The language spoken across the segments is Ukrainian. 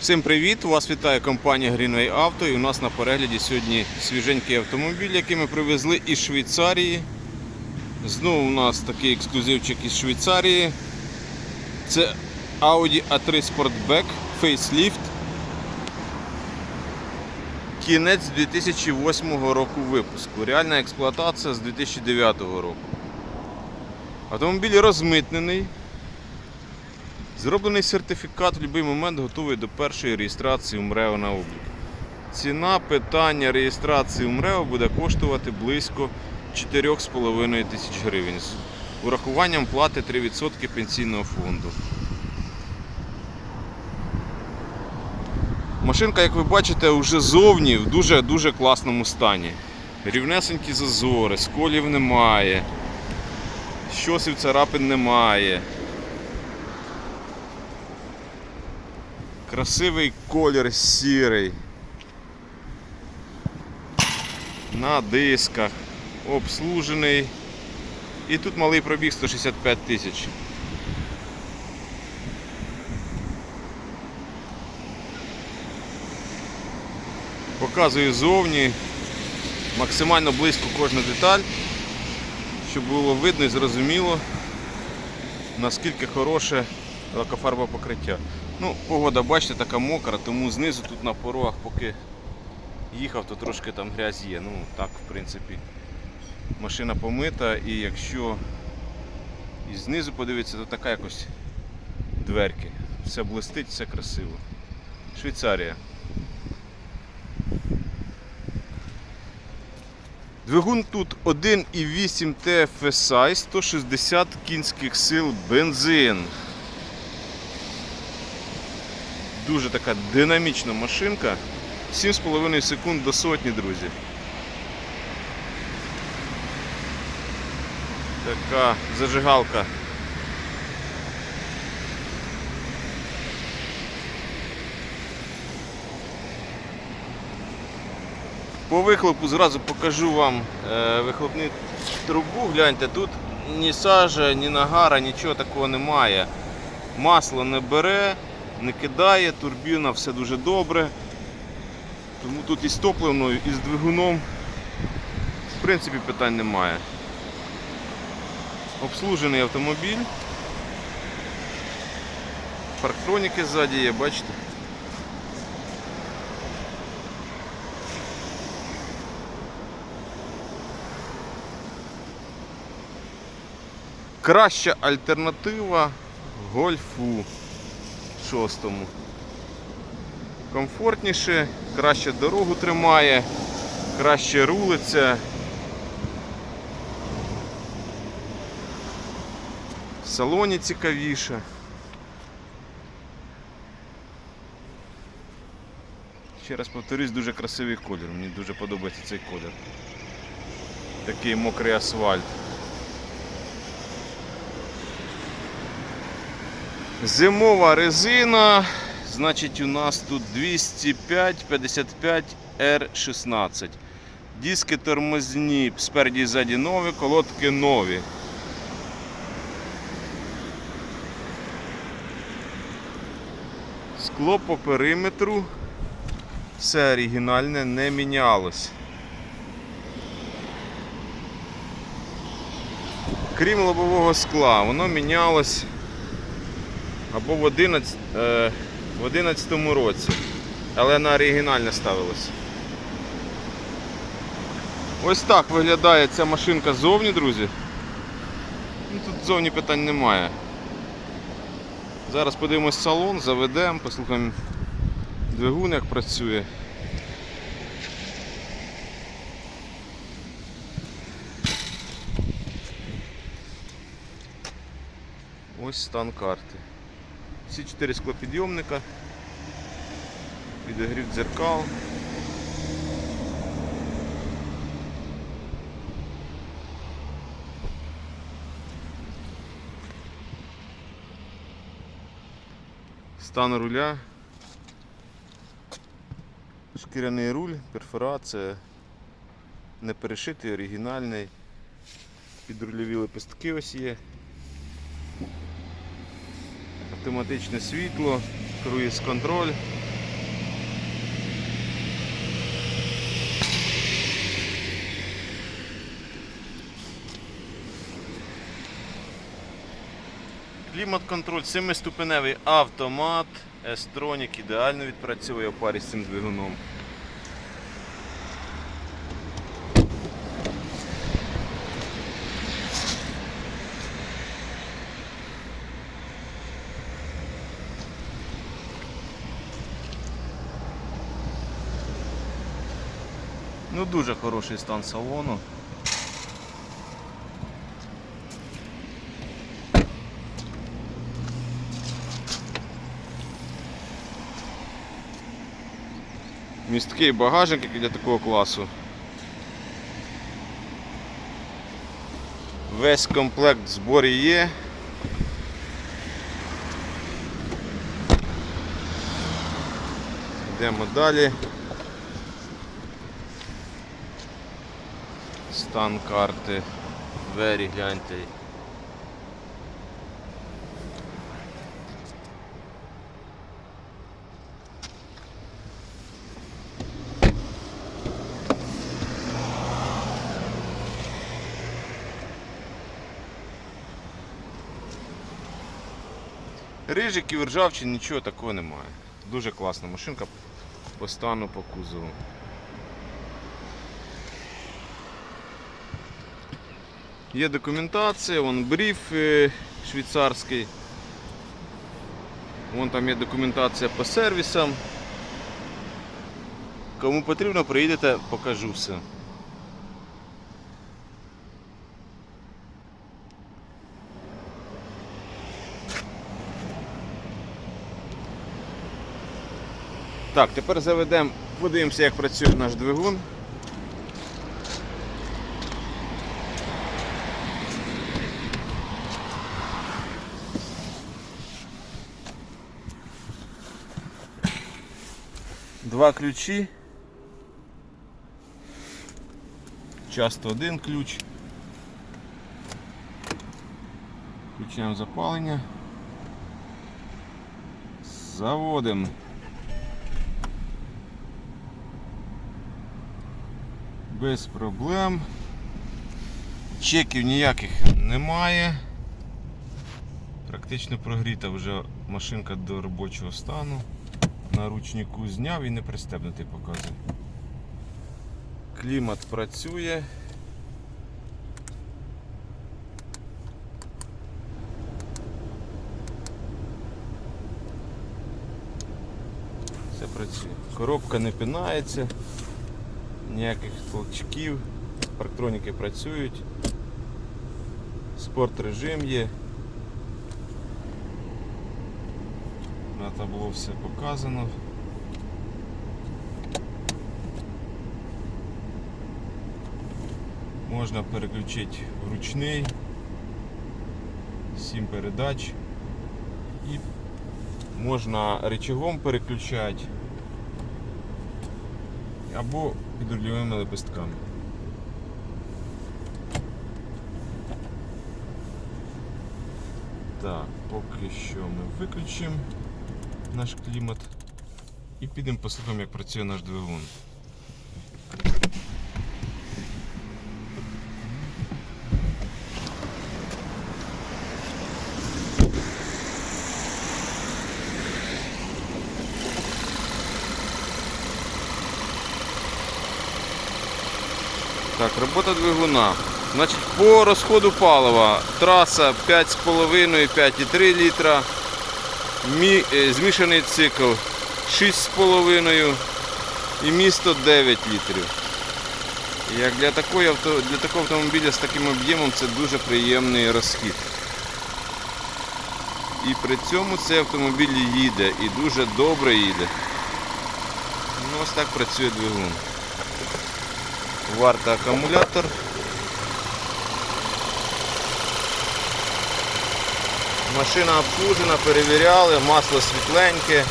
Всім привіт! Вас вітає компанія Greenway Auto і у нас на перегляді сьогодні свіженький автомобіль, який ми привезли із Швейцарії. Знову у нас такий ексклюзивчик із Швейцарії. Це Audi A3 Sportback Facelift. Кінець 2008 року випуску. Реальна експлуатація з 2009 року. Автомобіль розмитнений. Зроблений сертифікат в будь-який момент готовий до першої реєстрації МРЕО на облік. Ціна питання реєстрації МРЕО буде коштувати близько 4,5 тисяч гривень з урахуванням плати 3% пенсійного фонду. Машинка, як ви бачите, вже зовні в дуже-дуже класному стані. Рівнесенькі зазори, сколів немає, щосів царапин немає. Красивий колір сірий. На дисках. Обслужений. І тут малий пробіг 165 тисяч. Показую зовні максимально близько кожну деталь, щоб було видно і зрозуміло, наскільки хороше лакофарбове покриття. Ну, погода, бачите, така мокра, тому знизу тут на порогах, поки їхав, то трошки там грязь є. Ну, так, в принципі, машина помита і якщо і знизу подивитися, то така якось дверки. Все блистить, все красиво. Швейцарія. Двигун тут 1,8 TFSI, 160 кінських сил бензин. Дуже така динамічна машинка. 7,5 секунд до сотні, друзі. Така зажигалка. По вихлопу зразу покажу вам е, вихлопну трубу. Гляньте, тут ні сажа, ні нагара, нічого такого немає. Масло не бере, не кидає, турбіна, все дуже добре. Тому тут і з топливною, і з двигуном в принципі питань немає. Обслужений автомобіль. Парктроніки ззаді є, бачите? Краща альтернатива гольфу шостому. Комфортніше, краще дорогу тримає, краще рулиться. В салоні цікавіше. Ще раз повторюсь, дуже красивий колір. Мені дуже подобається цей колір. Такий мокрий асфальт. Зимова резина, значить у нас тут 205 55 R16. Диски тормозні, спереді і ззаді нові, колодки нові. Скло по периметру. Все оригінальне, не мінялось. Крім лобового скла, воно мінялось або в 11, е, в 11 році, але на оригінальне ставилось. Ось так виглядає ця машинка ззовні, друзі. Ну, Тут ззовні питань немає. Зараз подивимось салон, заведемо, послухаємо двигун, як працює. Ось стан карти. Всі чотири склопідйомника, підогрів дзеркал. Стан руля. Шкіряний руль, перфорація, не перешитий, оригінальний. Підрульові лепестки ось є автоматичне світло, круїз контроль. Клімат-контроль, 7-ступеневий автомат, S-Tronic ідеально відпрацьовує в парі з цим двигуном. Ну дуже хороший стан салону. Місткий багажник як для такого класу. Весь комплект в зборі є. Йдемо далі. Стан карти. Двері гляньте. Рижиків, ржавчин, нічого такого немає. Дуже класна машинка по стану по кузову. Є документація, вон бриф е, швейцарський. Вон там є документація по сервісам. Кому потрібно, приїдете, покажу все. Так, тепер заведемо, подивимося, як працює наш двигун. Два ключі. Часто один ключ. Включаємо запалення. Заводимо. Без проблем. Чеків ніяких немає. Практично прогріта вже машинка до робочого стану. На ручнику зняв і не пристебнутий показує. Клімат працює. Все працює. Коробка не пинається, ніяких толчків, парктроніки працюють, спорт режим є. На табло все показано. Можна переключити в ручний, 7 передач і можна рычагом переключати або під рульовими лепестками. Так, поки що ми виключимо наш клімат і підемо послухаємо, як працює наш двигун. Так, робота двигуна. Значить, по розходу палива траса 5,5-5,3 літра. Е, змішаний цикл 6,5 і місто 9 літрів. Як для, такої авто, для такого автомобіля з таким об'ємом це дуже приємний розхід. І при цьому цей автомобіль їде і дуже добре їде. Ну, ось так працює двигун. Варта акумулятор. Машина обслужена, перевіряли, масло світленьке.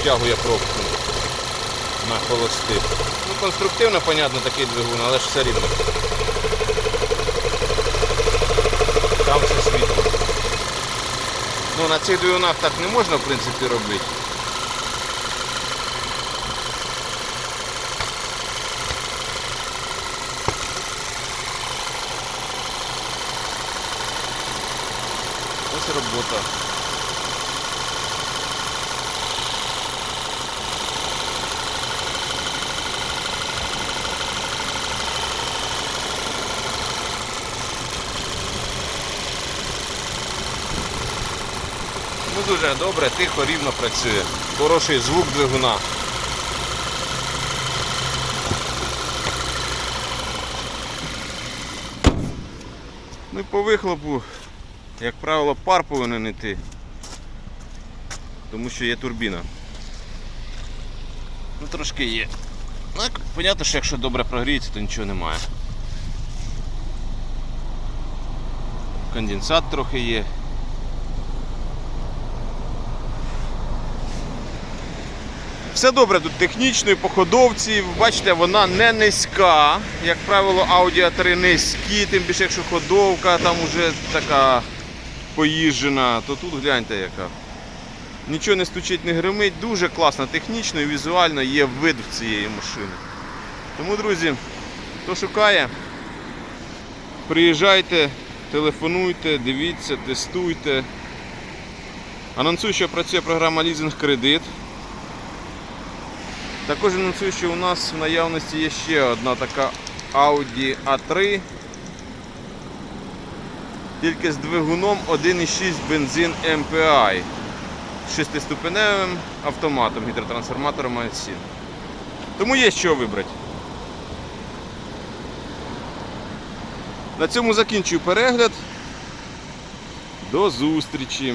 Втягує пробку на холостих. Ну, конструктивно, понятно, такий двигун, але ж все рівно. Там все світло. Ну, на цих двигунах так не можна, в принципі, робити. Робота. Ну дуже добре, тихо, рівно працює. Хороший звук двигуна. Ну і по вихлопу, як правило, пар повинен йти. Тому що є турбіна. Ну трошки є. Ну, понятно, що якщо добре прогріється, то нічого немає. Конденсат трохи є. Все добре тут технічно і по ходовці. Бачите, вона не низька. Як правило, Audi A3 низькі, тим більше якщо ходовка там уже така поїжджена, то тут гляньте яка. Нічого не стучить, не гримить. Дуже класно технічно і візуально є вид в цієї машини. Тому, друзі, хто шукає, приїжджайте, телефонуйте, дивіться, тестуйте. Анонсую, що працює програма Лізинг Кредит. Також анонсую, що у нас в наявності є ще одна така Audi A3. Тільки з двигуном 1,6 бензин MPI. З шестиступеневим автоматом, гідротрансформатором АС. Тому є що вибрати. На цьому закінчую перегляд. До зустрічі!